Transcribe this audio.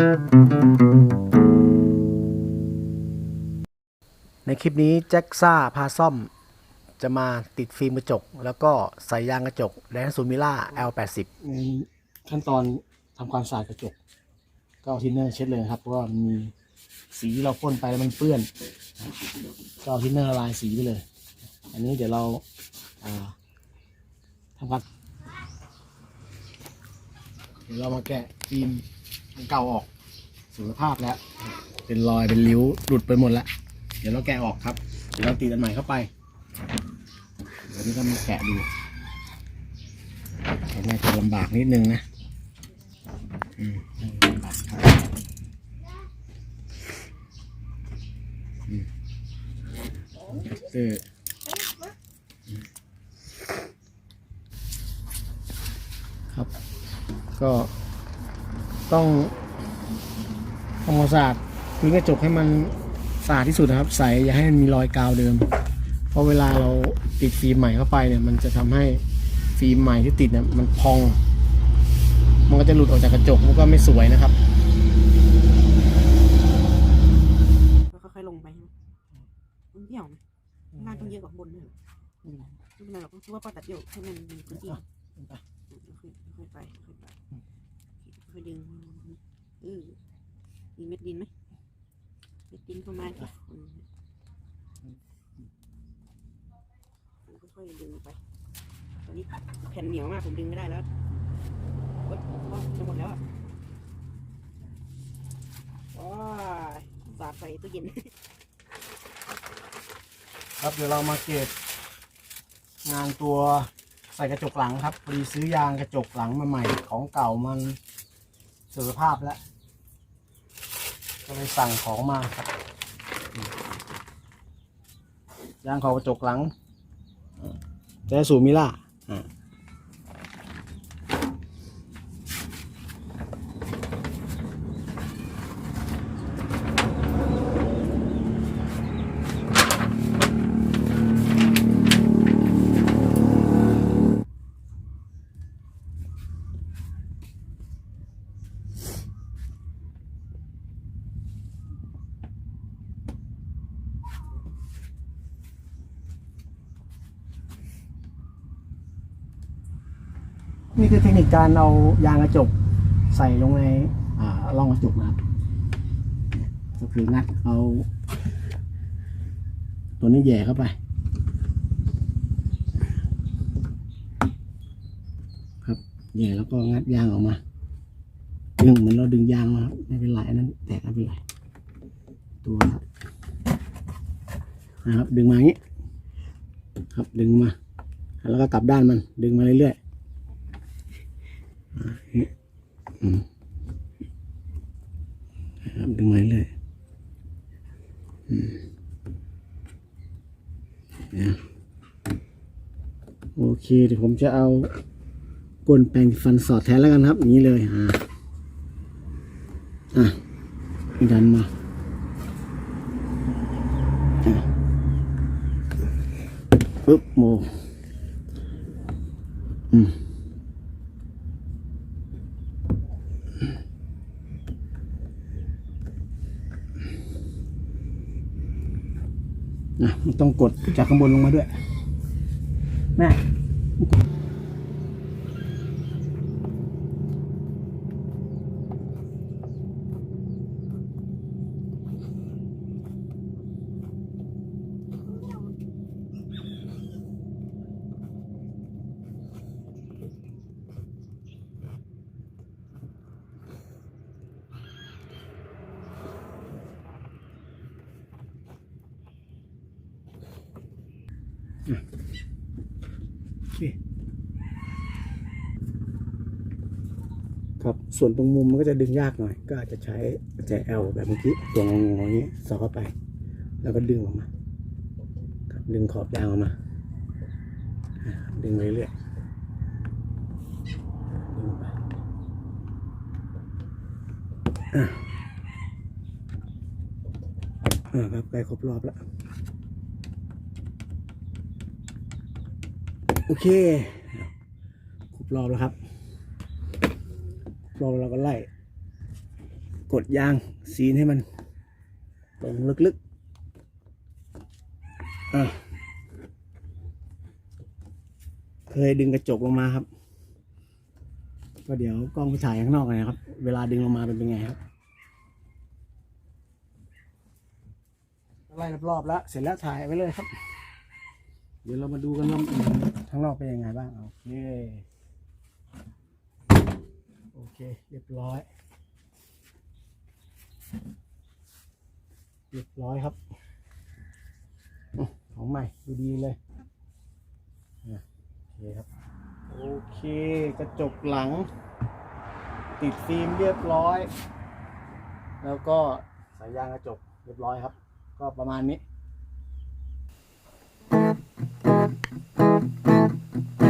ในคลิปนี้แจ็คซ่าพาซ่อม จะมาติดฟิล์มกระจก แล้วก็ใส่ยางกระจกแดนซูมิล่า L80 ในขั้นตอนทำความสะอาดกระจก ก็เอาทินเนอร์เช็ดเลยนะครับ เพราะว่ามันมีสีที่เราพ่นไปแล้วมันเปื้อน ก็เอาทินเนอร์ละลายสีไปเลย อันนี้เดี๋ยวเราาทำการเดี๋ยวเรามาแกะฟิล์ม เก่าออกสุขภาพแล้ว เป็นรอยเป็นริ้วหลุดไปหมดแล้ว เดี๋ยวเราแกะออกครับ เดี๋ยวเราติดอันใหม่เข้าไป เดี๋ยวนี้ก็มาแกะดูแกะน่าจะลำบากนิดนึงนะอืมลำบากครับอืมเออครับ ก็ ต้องทำความสะอาดพื้นกระจกให้มันสะอาดที่สุดนะครับ ใสอย่าให้มันมีรอยกาวเดิม เพราะเวลาเราติดฟิล์มใหม่เข้าไปเนี่ย มันจะทำให้ฟิล์มใหม่ที่ติดเนี่ยมันพอง มันก็จะหลุดออกจากกระจกมันก็ไม่สวยนะครับแล้วค่อยๆลงไปใช่ไหมมันเดี่ยวไหมข้างล่างต้องเยอะกว่าข้างบนเนี่ยไม่เป็นไรหรอกคิดว่าป้าตัดเดี่ยวให้มันมีพื้นที่ค่อยๆค่อยๆไป ค่อยดึงเออมีเม็ดดินไหมเม็ดดินเข้ามาจ้ะอืมค่อยๆดึงไปตอนนี้แผ่นเหนียวมากผมดึงไม่ได้แล้วโอ๊ยจะหมดแล้วอะว้ายสาดใส่ตู้เย็นครับเดี๋ยวเรามาเก็บงานตัวใส่กระจกหลังครับพอดีซื้อยางกระจกหลังมาใหม่ของเก่ามัน สุขภาพแล้ว ก็เลยสั่งของมาครับยางของกระจกหลังแจสูมิล่าอ่า นี่คือเทคนิคการเอายางกระจกใส่ลงในอ่าร่องกระจกนะครับ ก็คืองัดเอา ตัวนี้แย่เข้าไป ครับแย่แล้วก็งัดยางออกมาดึงเหมือนเราดึงยางมาครับไม่เป็นไรอันนั้นแตกไม่เป็นไรตัวนะครับ ดึงมาอย่างนี้ ครับดึงมา แล้วก็กลับด้านมันดึงมาเรื่อยๆอ่าอย่างนี้อืมนะ ครับดึงมาเรื่อยๆอืมเนี่ยโอเคเดี๋ยวผมจะเอาก้นแปรงฟันสอดแทนแล้วกันครับอย่างนี้เลยอ่าอะดันมาปึ๊บโมอืม อะมันต้องกดจากข้างบนลงมาด้วยแม่ ครับส่วนตรงมุมมันก็จะดึงยากหน่อย ก็อาจจะใช้กุญแจ L แบบเมื่อกี้ตัวงงอย่างนี้สอดเข้าไป แล้วก็ดึงออกมาครับดึงขอบยางออกมา ดึงไปเรื่อยดึงไปอ่าครับใกล้ครบรอบแล้ว โอเคครบรอบแล้วครับรอบแล้วเราก็ไล่ กดยางซีนให้มันลงลึกๆอะเคยดึงกระจกลงมาครับ ก็เดี๋ยวกล้องไปถ่ายข้างนอกนะครับ เวลาดึงลงมาเป็นยังไงครับไล่รอบๆแล้ว เสร็จแล้วถ่ายไว้เลยครับ เดี๋ยวเรามาดูกันว่าข้างนอกเป็นยังไงบ้างโอเคโอเค เรียบร้อย เรียบร้อยครับอื้อของใหม่ดูดีเลยนี่ยโอเคครับโอเคกระจกหลัง ติดฟิล์มเรียบร้อย แล้วก็สายยางกระจกเรียบร้อยครับ ก็ประมาณนี้ Thank you.